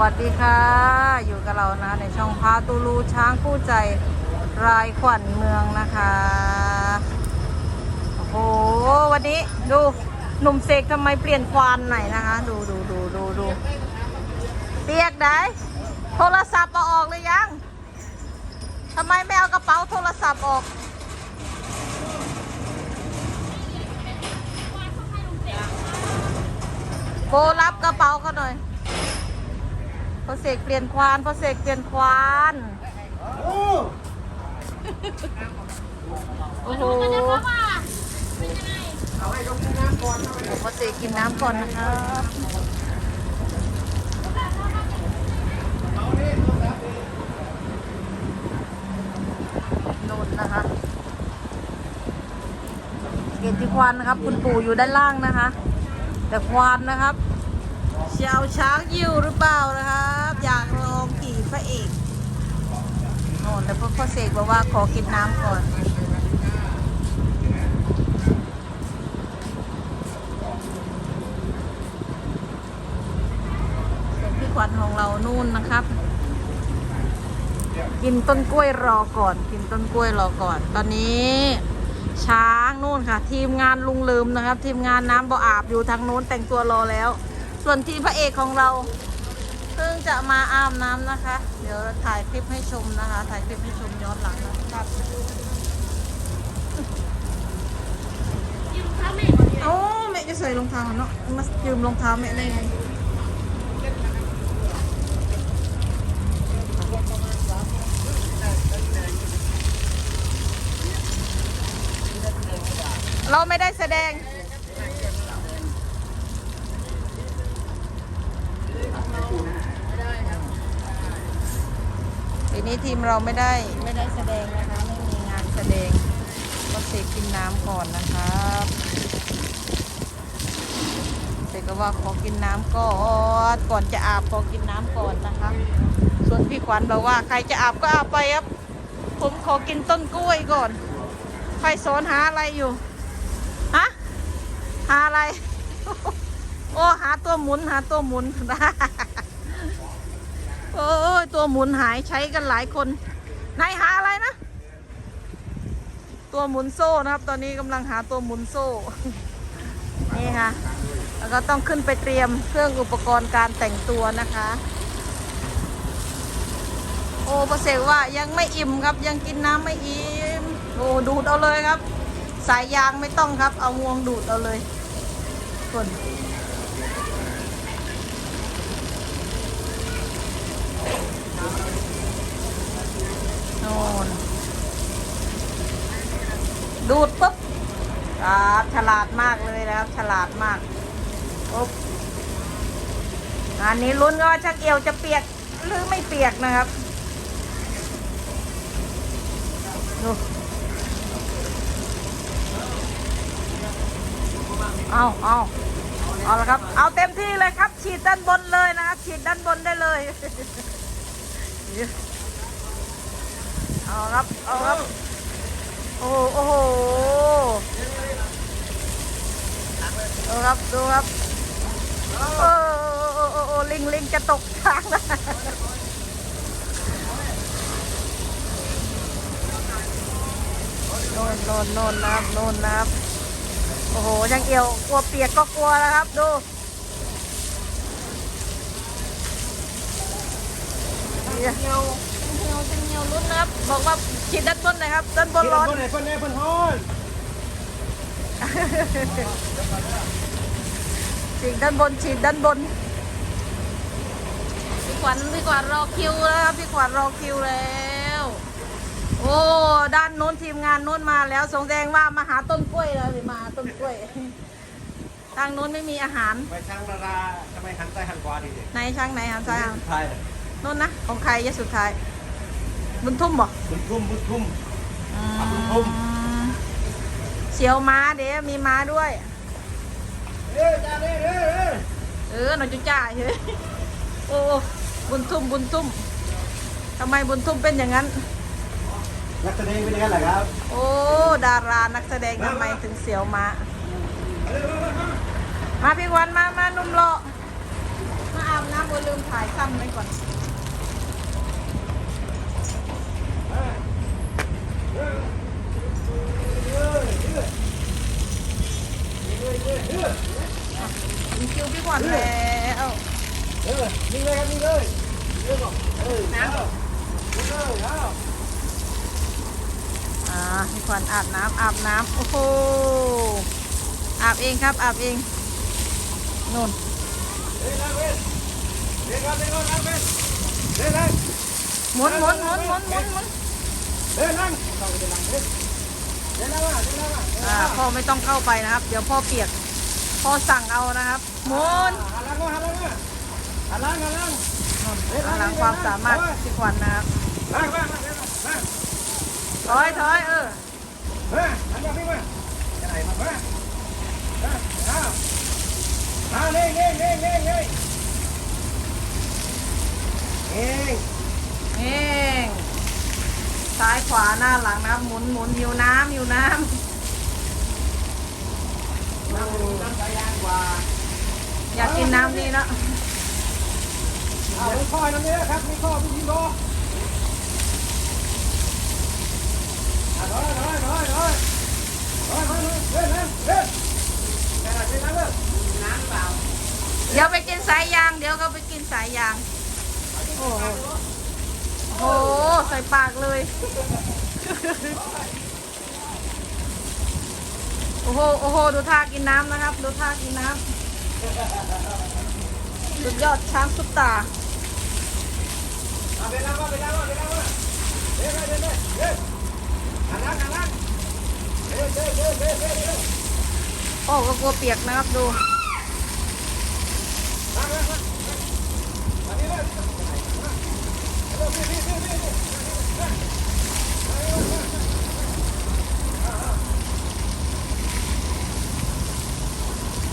วัสดีค่ะ อยู่กับเรานะ ในช่องพาตูลูช้างคู่ใจรายขวัญเมืองนะคะ โอ้โห วันนี้ดูหนุ่มเสกทำไมเปลี่ยนควานไหนนะคะ ดูดูดูดูดูเปียกได้โทรศัพท์เอาออกเลยยังทำไมไม่เอากระเป๋าโทรศัพท์ออกโบรับกระเป๋าเขาหน่อย พอเสกเปลี่ยนควานพอเสกเปลี่ยนควานโอ้โหพอเสกกินน้ำก่อนนะครับนนนะคะเกตที่ควานนะครับ คุณปู่อยู่ด้านล่างนะคะ แต่ควานนะครับเชาวช้างยิวหรือเปล่านะครับ อยากลองขี่พระเอกโน่นแต่พ่อพ่อเสกบอกว่าขอกินน้ำก่อนส่วนพี่ขวัญของเรานู่นนะครับ กินต้นกล้วยรอก่อน กินต้นกล้วยรอก่อน ตอนนี้ช้างนู่นค่ะ ทีมงานลุงลืมนะครับ ทีมงานน้ำบ่ออาบอยู่ทางนู้นแต่งตัวรอแล้ว ส่วนทีมพระเอกของเรา เพิ่งจะมาอาบน้ำนะคะ เดี๋ยวถ่ายคลิปให้ชมนะคะ ถ่ายคลิปให้ชมย้อนหลังนะครับโอ้แม่จะใส่รองเท้าเนาะมายืมรองเท้าแม่ได้ไงเราไม่ได้แสดง นี้ทีมเราไม่ได้ไม่ได้แสดงนะคะไม่มีงานแสดงก็เสกกินน้ำก่อนนะครับเสกก็ว่าขอกินน้ำก่อนก่อนจะอาบขอกินน้ำก่อนนะคะ ส่วนพี่ขวัญบอกว่าใครจะอาบก็อาบไปครับ ผมขอกินต้นกล้วยก่อนใครสอนหาอะไรอยู่ฮะหาอะไร โอ้หาตัวหมุนหาตัวหมุน โอ้ยตัวหมุนหายใช้กันหลายคน นายหาอะไรนะ ตัวหมุนโซ่นะครับ ตอนนี้กำลังหาตัวหมุนโซ่ นี่ค่ะ แล้วก็ต้องขึ้นไปเตรียมเครื่องอุปกรณ์การแต่งตัวนะคะ โอ้ประเสว่ายังไม่อิ่มครับยังกินน้ำไม่อิ่ม โอ้ดูดเอาเลยครับ สายยางไม่ต้องครับ เอางวงดูดเอาเลยส่วนโน่น ดูดปุ๊บอ่าฉลาดมากเลยนะครับฉลาดมากปุ๊บงานนี้ลุ้นว่าชักเอวจะเปียกหรือไม่เปียกนะครับดูเอาเอาเอาละครับ เอาเต็มที่เลยครับ ฉีดด้านบนเลยนะครับฉีดด้านบนได้เลย เอาครับ เอาครับ โอ้โหโอ้โหดูครับดูครับโอ้โอ้โอ้โอ้โอ้ลิงลิงจะตกทางนะโนนโนนโนนนะครับโนนนะครับโอ้โหยังเอียวกลัวเปียกก็กลัวแล้วครับ ดูเหี่ยว ยวเหี่ยวจะเหี่ยวลุ้นนะครับ บอกว่าฉีดด้านบนหน่อยครับด้านบนร้อนเพิ่นไหนเพิ่นไหนเพิ่นฮ้อนฉีดด้านบนฉีดด้านบนพี่ขวัญพี่ขวัญรอคิวแล้วครับพี่ขวัญรอคิวแล้ว โอ้ด้านโน้นทีมงานโน้นมาแล้วสงแดงว่ามาหาต้นกล้วยแล้วสิมาหาต้นกล้วยทางโน้นไม่มีอาหารไปช่างระราทำไมหันซ้ายหันขวาดีดิในช่างไหนหันซ้ายหันใช่โน้นนะของใครยะสุดท้าย บุญทุ่มบ่บุญทุ่มบุญทุ่มอืบุญทุ่มมเสียวม้าเดี๋ยวมีม้าด้วย เอ้ยจ้าเด้อเด้อเด้อเออหน่อยจุจ้าเฮ้ยโอ้บุญทุ่มบุญทุ่มทำไมบุญทุ่มเป็นอย่างนั้น นักแสดงเป็นยังไงล่ะครับ โอ้ดารานักแสดงทำไมถึงเสียวมามาพี่วันมามาหนุ่มโลอมาอาบน้ำบัวลืมถ่ายซ้ำเลยก่อน มีคิวพี่ขวัญแล้ว เออนี่เลยครับนี่เลยเออเออน้ำนี่เลยเอา อ่าพี่ขวัญ อาบน้ำอาบน้ำโอ้โหอาบเองครับอาบเองนู่นเดินนั่งเว้ยเดินก่อนเดินก่อนนั่งเว้ยเดินหมุนหมุนหมุนหมุนหมุนหมุนเดินนั่งต้องเดินนั่งเดินนั่งมาเดินนั่งมาอ่าพ่อไม่ต้องเข้าไปนะครับ เดี๋ยวพ่อเปียก พ่อสั่งเอานะครับหมุนหันหลังมาหันหลังมาหันหลังหันหลังนู่นพลังความสามารถพี่ขวัญนะครับมามามาเดินมามาถอยถอยเออ มาหันมาพี่มาจะไหนมามามาเอาเอาเน่งเน่งเน่งเน่งเน่งเน่งเองซ้ายขวาหน้าหลังนะหมุนหมุนหิวน้ำหิวน้ำนั่งใจยางกว่าอยากกินน้ำนี่นะเอาลูกพ่อนั่นนี่นะครับมีข้อมีทีมรอถอยถอยถอยถอยถอยถอยเดินเดิ เดี๋ยวไปกินสายยาง เดี๋ยวเขาไปกินสายยาง โอ้โหโอ้โหใส่ปากเลย โอ้โห โอ้โห ดูท่ากินน้ำนะครับ ดูท่ากินน้ำสุดยอดช้างสุดตาเอาไปแล้วมาไปแล้วมาไปแล้วมาเดินเดินเดินเดินหันหลังหันหลังเดิน โอ้ก็กลัวเปียกนะครับดู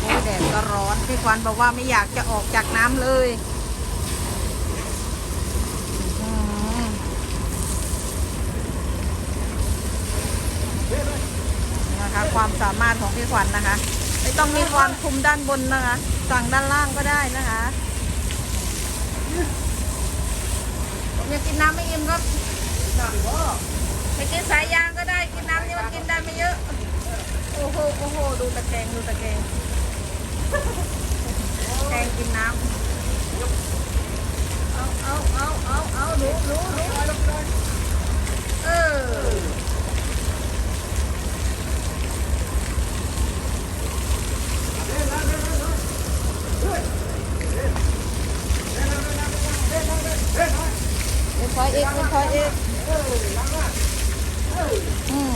โอ้แดดก็ร้อน พี่ควันบอกว่าไม่อยากจะออกจากน้ำเลยอืมนะ ความสามารถของพี่ขวัญนะคะ ไม่ต้องมีความคุมด้านบนนะคะ สั่งด้านล่างก็ได้นะคะผมอยากกินน้ำไม่อิ่มครับน้ำพ่อไปกินสายยางก็ได้กินน้ำนี่มันกินได้ไม่เยอะ โอ้โหโอ้โหดูตะแกรงดูตะแกรงแกงกินน้ำเอาเอาเอาเอาเอาหนูหนูหนูเออ เดิน เดี๋ยวถ อยเอกเดี๋ยวถอยเอก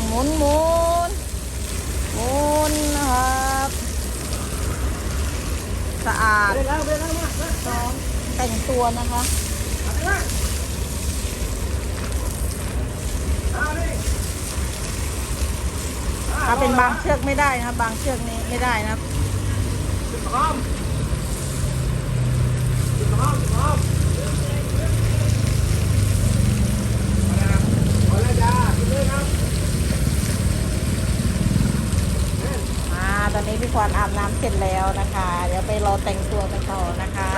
หมุนหมุนหมุนนะครับสะอาดต้อมแต่งตัวนะคะถ้าเป็นบางเชือกไม่ได้นะบางเชือกนี้ไม่ได้นะครับห้อมจุดพร้อมจุดพร้อมเอาละ จ้าขึ้นเลยครับอ่าตอนนี้พี่ขวัญอาบน้ำเสร็จแล้วนะคะ เดี๋ยวไปรอแต่งตัวกันต่อนะคะ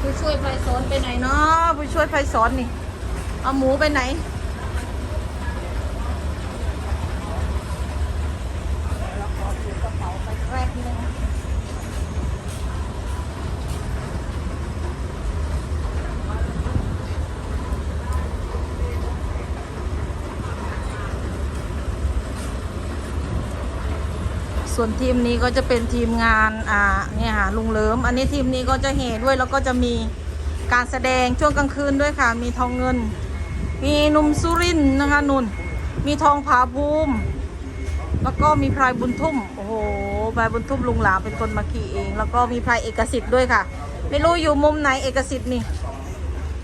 ผู้ช่วยไฟสอนไปไหนเนาะผู้ช่วยไฟสอนนี่ เอาหมูไปไหน เราขอถือกระเป๋าไปแรกนึง ส่วนทีมนี้ก็จะเป็นทีมงานอ่าเนี่ยค่ะลุงเลิมอันนี้ทีมนี้ก็จะเหด้วยแล้วก็จะมีการแสดงช่วงกลางคืนด้วยค่ะ มีทองเงิน มีนุ่มสุรินนะคะนุ่น มีทองผาภูมิแล้วก็มีพลายบุญทุ่ม โอ้โห พลายบุญทุ่มลุงหลาเป็นคนมาขี่เอง แล้วก็มีพลายเอกสิทธิ์ด้วยค่ะ ไม่รู้อยู่มุมไหนเอกสิทธิ์นี่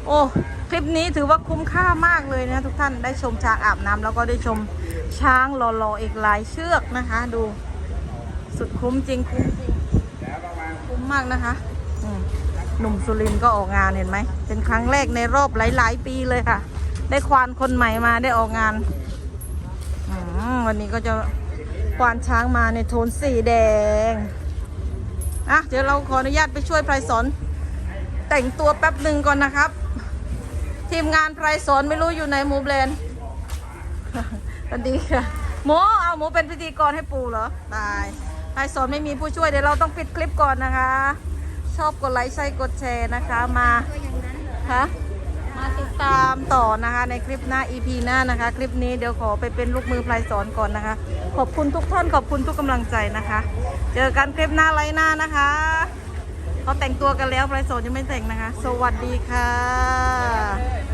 โอ้ คลิปนี้ถือว่าคุ้มค่ามากเลยนะทุกท่าน ได้ชมช้างอาบน้ำแล้วก็ได้ชมช้างหล่อๆอีกหลายเชือกนะคะ ดู สุดคุ้มจริงคุ้มจริงคุ้มมากนะคะหนุ่มสุรินก็ออกงานเห็นไหม เป็นครั้งแรกในรอบหลาย ๆ ปีเลยค่ะ ได้ควานคนใหม่มาได้ออกงานอวันนี้ก็จะควานช้างมาในโทนสีแดง อะ เดี๋ยวเราขออนุญาตไปช่วยไพรสอน แต่งตัวแป๊บหนึ่งก่อนนะครับ ทีมงานไพรสอนไม่รู้อยู่ในหมูแบรนสวัสดีค่ะหมูเอาหมูเป็นพิธีกรให้ปูเหรอตาย ไพรสอนไม่มีผู้ช่วยเดี๋ยวเราต้องปิดคลิปก่อนนะคะ ชอบกดไลค์ใช่กดแชร์นะคะมาฮะมาติดตามต่อนะคะในคลิปหน้า EP หน้านะคะ คลิปนี้เดี๋ยวขอไปเป็นลูกมือพลายสอนก่อนนะคะ ขอบคุณทุกท่านขอบคุณทุกกำลังใจนะคะ เจอกันคลิปหน้าไลน์หน้านะคะเขาแต่งตัวกันแล้วพลายสอนยังไม่แต่งนะคะ สวัสดีค่ะ